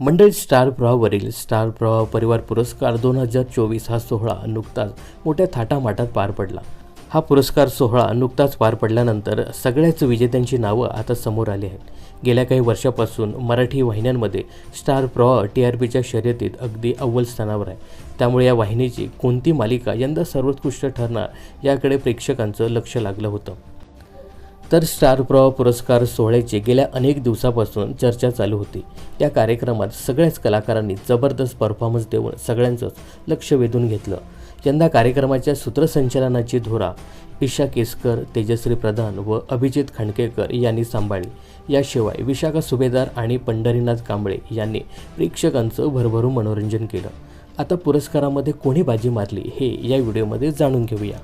मंडळी star प्रवाहावरील star प्रवाह परिवार पुरस्कार दोन हजार चोवीस हा सोहळा नुकताच मोठ्या थाटामाटात पार पडला. हा पुरस्कार सोहळा नुकताच पार पडल्यानंतर सगळ्याच विजेत्यांची नावं आता समोर आली आहेत. गेल्या काही वर्षापासून मराठी वाहिन्यांमध्ये स्टार प्रवाह टी आर पीच्या शर्यतीत अगदी अव्वल स्थानावर आहे. त्यामुळे या वाहिनीची कोणती मालिका यंदा सर्वोत्कृष्ट ठरणार याकडे प्रेक्षकांचं लक्ष लागलं होतं. तर स्टार प्रवाह पुरस्कार सोहळ्याची गेल्या अनेक दिवसापासून चर्चा चालू होती. या कार्यक्रमात सगळ्याच कलाकारांनी जबरदस्त परफॉर्मन्स देऊन सगळ्यांचंच लक्ष वेधून घेतलं. यंदा कार्यक्रमाच्या सूत्रसंचालनाची धोरा ईशा केसकर तेजश्री प्रधान व अभिजित खांडकेकर यांनी सांभाळली. याशिवाय विशाखा सुभेदार आणि पंढरीनाथ कांबळे यांनी प्रेक्षकांचं भरभरून मनोरंजन केलं. आता पुरस्कारामध्ये कोणी बाजी मारली हे या व्हिडिओमध्ये जाणून घेऊया.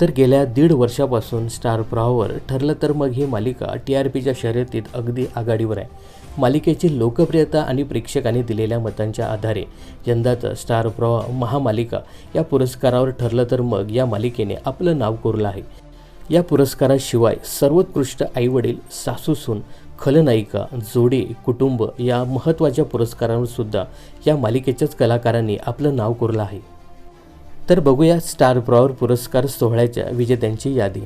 तर गेल्या दीड वर्षापासून स्टार प्रवाहावर ठरलं तर मग ही मालिका टी आर पीच्या शर्यतीत अगदी आघाडीवर आहे. मालिकेची लोकप्रियता आणि प्रेक्षकांनी दिलेल्या मतांच्या आधारे यंदाचं स्टार प्रवाह महामालिका या पुरस्कारावर ठरलं तर मग या मालिकेने आपलं नाव कोरलं आहे. या पुरस्काराशिवाय सर्वोत्कृष्ट आईवडील सासूसून खलनायिका जोडी कुटुंब या महत्त्वाच्या पुरस्कारांवर सुद्धा या मालिकेच्याच कलाकारांनी आपलं नाव कोरलं आहे. तर बघूया स्टार प्रॉवर पुरस्कार सोहळ्याच्या विजेत्यांची यादी.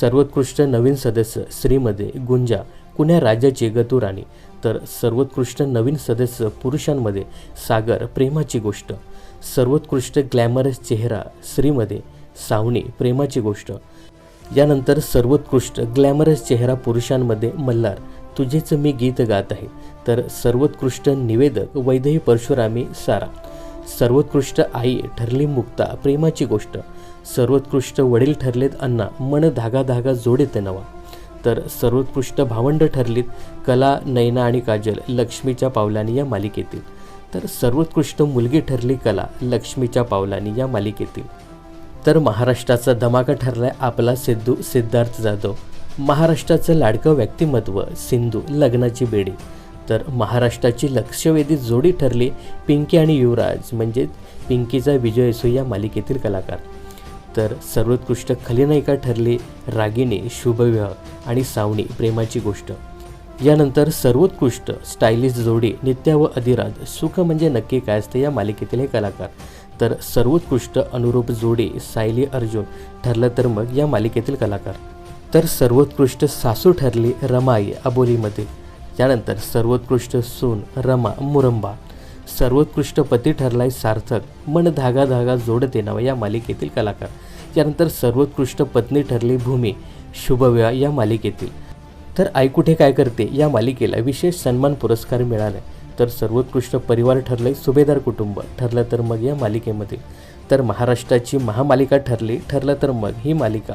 सर्वोत्कृष्ट नवीन सदस्य श्रीमध्ये गुंजा कुण्या राज्याची गतू राणी तर सर्वोत्कृष्ट नवीन सदस्य पुरुषांमध्ये सागर प्रेमाची गोष्ट. सर्वोत्कृष्ट ग्लॅमरस चेहरा स्त्रीमध्ये सावणी प्रेमाची गोष्ट. यानंतर सर्वोत्कृष्ट ग्लॅमरस चेहरा पुरुषांमध्ये मल्हार तुझेच मी गीत गात आहे. तर सर्वोत्कृष्ट निवेदक वैदेही परशुरामी सारा. सर्वोत्कृष्ट आई ठरली मुक्ता प्रेमाची गोष्ट. सर्वोत्कृष्ट वडील ठरलेत अण्णा मन धागा धागा जोडेते नवा. तर सर्वोत्कृष्ट भावंड ठरलीत कला नैना आणि काजल लक्ष्मीच्या पावलांनी या मालिकेतील. तर सर्वोत्कृष्ट मुलगी ठरली कला लक्ष्मीच्या पावलांनी या मालिकेतील. तर महाराष्ट्राचा धमाका ठरलाय आपला सिद्धू सिद्धार्थ जाधव. महाराष्ट्राचं लाडकं व्यक्तिमत्व सिंधू लग्नाची बेडी. तर महाराष्ट्राची लक्षवेधी जोडी ठरली पिंकी आणि युवराज म्हणजेच पिंकीचा विजय असो या मालिकेतील कलाकार. तर सर्वोत्कृष्ट खलनायिका ठरली रागिणी शुभविवाह आणि सावणी प्रेमाची गोष्ट. यानंतर सर्वोत्कृष्ट स्टायलिश जोडी नित्या व अधिराज सुख म्हणजे नक्की काय असते या मालिकेतील हे कलाकार. तर सर्वोत्कृष्ट अनुरूप जोडी सायली अर्जुन ठरलं तर मग या मालिकेतील कलाकार. तर सर्वोत्कृष्ट सासू ठरली रमाई अबोलीमध्ये. त्यानंतर सर्वोत्कृष्ट सून रमा मुरंबा. सर्वोत्कृष्ट पती ठरलाय सार्थक. मन धागा धागा जोडते नाव या मालिकेतील कलाकार. त्यानंतर सर्वोत्कृष्ट पत्नी ठरली भूमी शुभविवाह या मालिकेतील. तर आई कुठे काय करते या मालिकेला विशेष सन्मान पुरस्कार मिळाला तर सर्वोत्कृष्ट परिवार ठरले सुभेदार कुटुंब ठरलं तर मग या मालिकेमध्ये. तर महाराष्ट्राची महामालिका ठरली ठरलं तर मग ही मालिका.